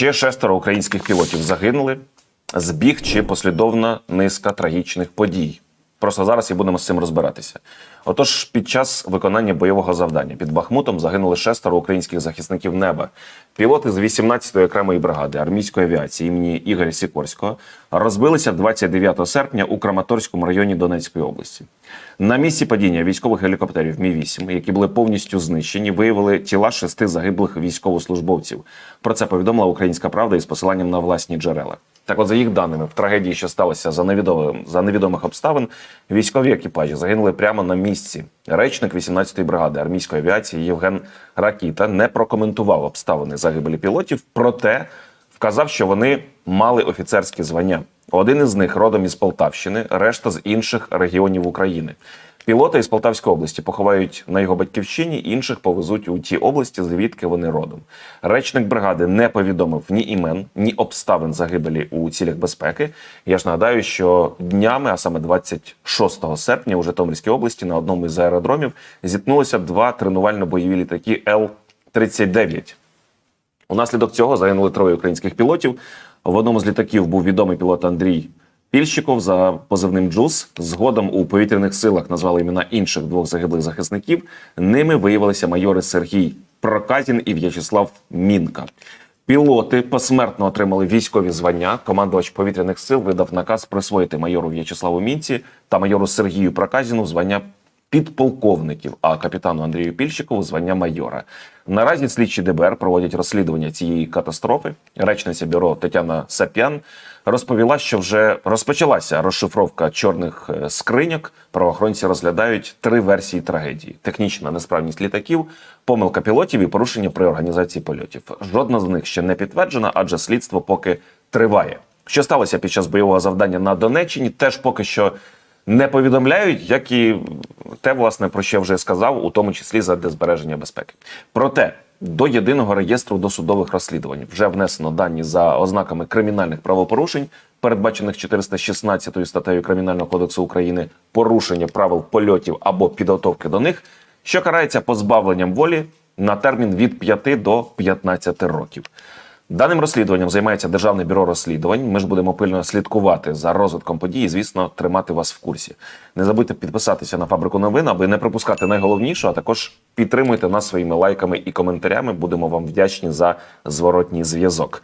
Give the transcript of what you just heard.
Ще шестеро українських пілотів загинули. Збіг чи послідовна низка трагічних подій. Просто зараз і будемо з цим розбиратися. Отож, під час виконання бойового завдання під Бахмутом загинули шестеро українських захисників неба. Пілоти з 18-ї окремої бригади армійської авіації імені Ігоря Сікорського розбилися 29 серпня у Краматорському районі Донецької області. На місці падіння військових гелікоптерів Мі 8 які були повністю знищені, виявили тіла шести загиблих військовослужбовців. Про це повідомила Українська Правда із посиланням на власні джерела. Так, от за їх даними, в трагедії, що сталося за невідомим за невідомих обставин, військові екіпажі загинули прямо на місці. Речник 18-ї бригади армійської авіації Євген Ракіта не прокоментував обставини загибелі пілотів, проте вказав, що вони мали офіцерські звання. Один із них родом із Полтавщини, решта з інших регіонів України. Пілоти із Полтавської області поховають на його батьківщині, інших повезуть у ті області, звідки вони родом. Речник бригади не повідомив ні імен, ні обставин загибелі у цілях безпеки. Я ж нагадаю, що днями, а саме 26 серпня, у Житомирській області на одному із аеродромів зіткнулися два тренувально-бойові літаки Л-39. Унаслідок цього загинули троє українських пілотів. В одному з літаків був відомий пілот Андрій Пільщиков за позивним Джус. Згодом у повітряних силах назвали імена інших двох загиблих захисників. Ними виявилися майори Сергій Прокатін і В'ячеслав Мінка. Пілоти посмертно отримали військові звання. Командувач повітряних сил видав наказ присвоїти майору В'ячеславу Мінці та майору Сергію Проказіну звання підполковників, а капітану Андрію Пільщикову звання майора. Наразі слідчі ДБР проводять розслідування цієї катастрофи. Речниця бюро Тетяна Сап'ян розповіла, що вже розпочалася розшифровка чорних е, скриньок. Правоохоронці розглядають три версії трагедії: технічна несправність літаків, помилка пілотів і порушення при організації польотів. Жодна з них ще не підтверджена, адже слідство поки триває. Що сталося під час бойового завдання на Донеччині, теж поки що не повідомляють, як і те, власне, про що я вже сказав, у тому числі за збереження безпеки. Проте до єдиного реєстру досудових розслідувань вже внесено дані за ознаками кримінальних правопорушень, передбачених 416 статтею Кримінального кодексу України, порушення правил польотів або підготовки до них, що карається позбавленням волі на термін від 5 до 15 років. Даним розслідуванням займається Державне бюро розслідувань. Ми ж будемо пильно слідкувати за розвитком подій і, звісно, тримати вас в курсі. Не забудьте підписатися на фабрику новин, аби не пропускати найголовніше, а також підтримуйте нас своїми лайками і коментарями. Будемо вам вдячні за зворотній зв'язок.